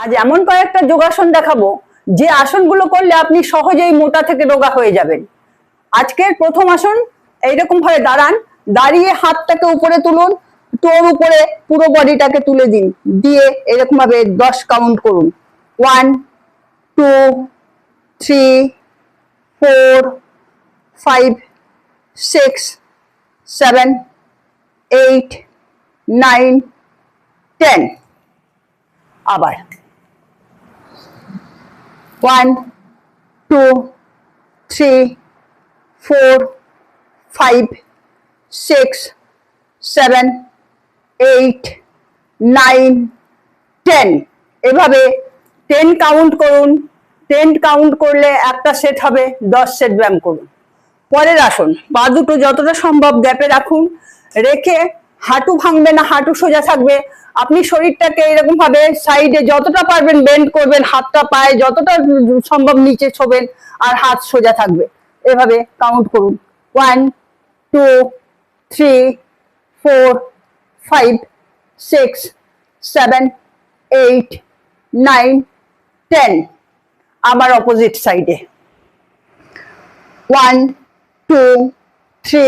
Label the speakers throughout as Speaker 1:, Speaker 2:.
Speaker 1: আজ এমন কয়েকটা যোগাসন দেখাবো যে আসনগুলো করলে আপনি সহজেই মোটা থেকে রোগা হয়ে যাবেন আজকের প্রথম আসন এইরকম ভাবে দাঁড়ান দাঁড়িয়ে হাতটাকে উপরে তুলুন তোর উপরে পুরো বডিটাকে তুলে দিন দিয়ে এরকম ভাবে দশ কাউন্ট করুন one two three four five six seven eight nine ten আবার one two three four five six seven eight nine ten এভাবে টেন কাউন্ট করুন টেন কাউন্ট করলে একটা সেট হবে দশ সেট ব্যায়াম করুন পরের আসন পা দুটো যতটা সম্ভব গ্যাপে রাখুন রেখে হাঁটু ভাঙবে না হাঁটু সোজা থাকবে আপনি শরীরটাকে এরকম ভাবে সাইডে যতটা পারবেন বেন্ড করবেন হাতটা পায়ে যতটা সম্ভব নিচে ছোবেন আর হাত সোজা থাকবে এভাবে কাউন্ট করুন one two three four five six seven eight nine ten আমার অপোজিট সাইডে one two three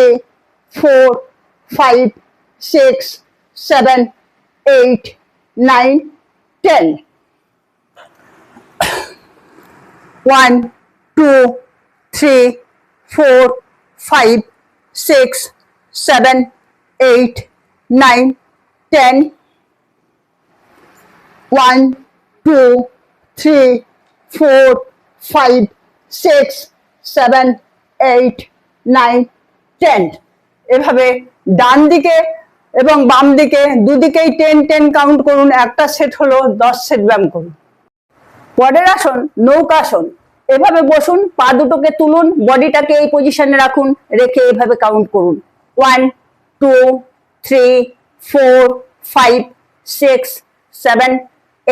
Speaker 1: four five six seven eight, nine, ten. One, two, three, four, five, six, seven, eight, nine, ten. One, two, three, four, five, six, seven, eight, nine, ten. এভাবে ডান দিকে এবং বাম দিকে দুদিকেই ten ten count করুন একটা set হলো দশ সেট ব্যায়াম করুন পরের আসন নৌকাসন এভাবে বসুন পা দুটোকে তুলুন বডিটাকে এই পজিশনে রাখুন রেখে এভাবে কাউন্ট করুন one two three four five six seven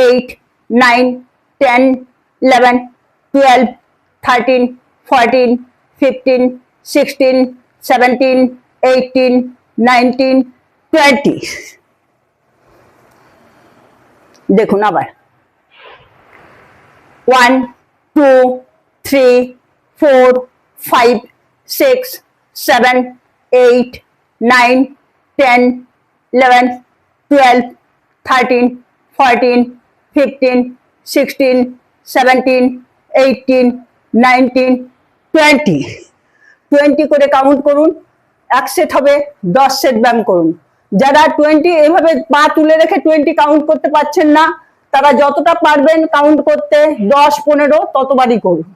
Speaker 1: eight nine ten eleven twelve thirteen fourteen fifteen sixteen seventeen eighteen nineteen twenty দেখুন আবার one two three four five six seven eight nine ten eleven twelve thirteen fourteen fifteen sixteen seventeen eighteen nineteen twenty twenty করে count করুন এক set হবে দশ set ব্যায়াম করুন যারা টোয়েন্টি এভাবে পা তুলে রেখে টোয়েন্টি কাউন্ট করতে পারছেন না তারা যতটা পারবেন কাউন্ট করতে দশ পনেরো ততবারই করুন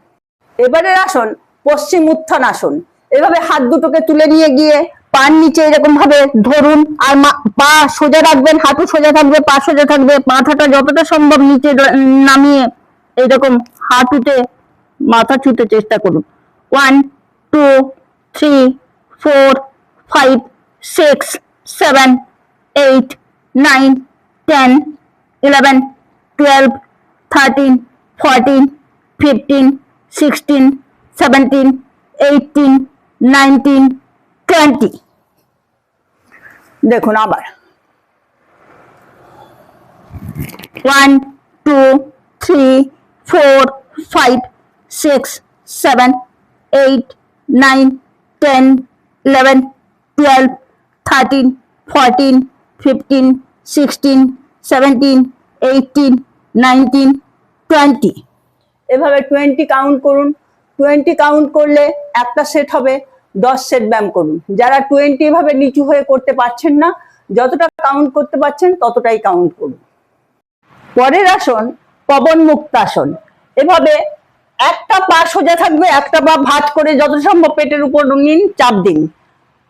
Speaker 1: এবারের আসন পশ্চিম উত্থান আসন এভাবে হাত দুটোকে তুলে নিয়ে গিয়ে পার নিচে এরকম ভাবে ধরুন আর পা সোজা রাখবেন হাঁটু সোজা থাকবে পা সোজা থাকবে মাথাটা যতটা সম্ভব নিচে নামিয়ে এরকম হাঁটুতে মাথা ছুতে চেষ্টা করুন one two three four five six 7, 8, 9, 10, 11, 12, 13, 14, 15, 16, 17, 18, 19, 20 দেখুন আবার 1 2 3 4 5 6 7 8 9 10 11 12 13, 14, 15, 16, 17, 18, 19, 20 এভাবে 20 কাউন্ট করুন 20 কাউন্ট করলে একটা সেট হবে 10 সেট ব্যায়াম করুন যারা 20 এভাবে নিচু হয়ে করতে পারছেন না যতটা কাউন্ট করতে পারছেন ততটাই কাউন্ট করুন পরের আসন পবন মুক্তাসন এভাবে একটা পা সোজা থাকবে একটা পা ভাত করে যত সম্ভব পেটের উপর নিন চাপ দিন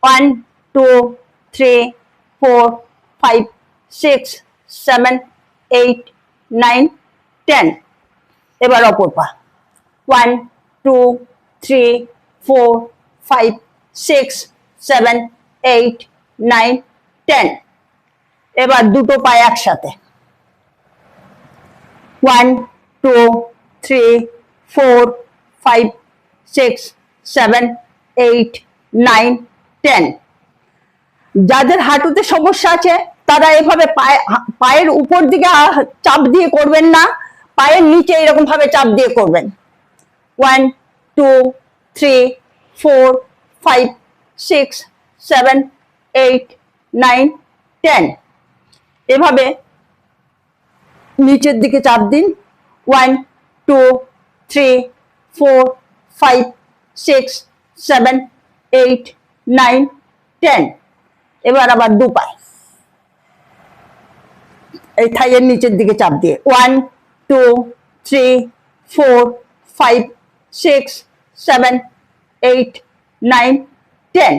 Speaker 1: ওয়ান টু 3, 4, 5, 6, 7, 8, 9, 10. এবার অপর পা one two three four five six seven eight nine ten এবার দুটো পায়ে একসাথে one two three four five six seven eight nine ten যাদের হাঁটুতে সমস্যা আছে তারা এভাবে পায়ের উপর দিকে চাপ দিয়ে করবেন না পায়ের নিচে এরকম ভাবে চাপ দিয়ে করবেন one two three four five six seven eight nine ten এভাবে নিচের দিকে চাপ দিন one two three four five six seven eight nine ten এবার আবার দু পায়ে এই থাইয়ের নিচের দিকে চাপ দিয়ে one two three four five six seven eight nine ten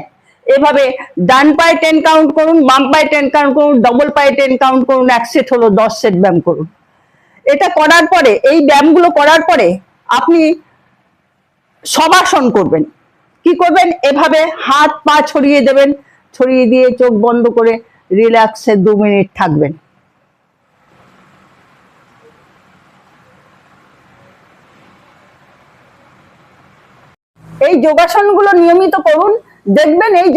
Speaker 1: এভাবে ডান পায়ে টেন কাউন্ট করুন বাম পায়ে টেন কাউন্ট করুন ডবল পায়ে টেন কাউন্ট করুন এক সেট হলো দশ সেট ব্যায়াম করুন এটা করার পরে এই ব্যায়ামগুলো করার পরে আপনি সবাসন করবেন কি করবেন এভাবে হাত পা ছড়িয়ে দেবেন ছড়িয়ে দিয়ে চোখ বন্ধ করে রিল্যাক্সে দু মিনিট থাকবেন
Speaker 2: এই গুলো নিয়মিত করুন দেখবেন এই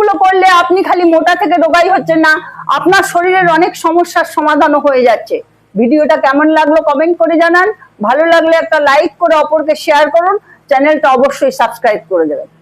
Speaker 2: গুলো করলে আপনি খালি মোটা থেকে রোগাই হচ্ছে না আপনার শরীরের অনেক সমস্যার সমাধানও হয়ে যাচ্ছে ভিডিওটা কেমন লাগলো কমেন্ট করে জানান ভালো লাগলে একটা লাইক করে অপরকে শেয়ার করুন চ্যানেলটা অবশ্যই সাবস্ক্রাইব করে দেবেন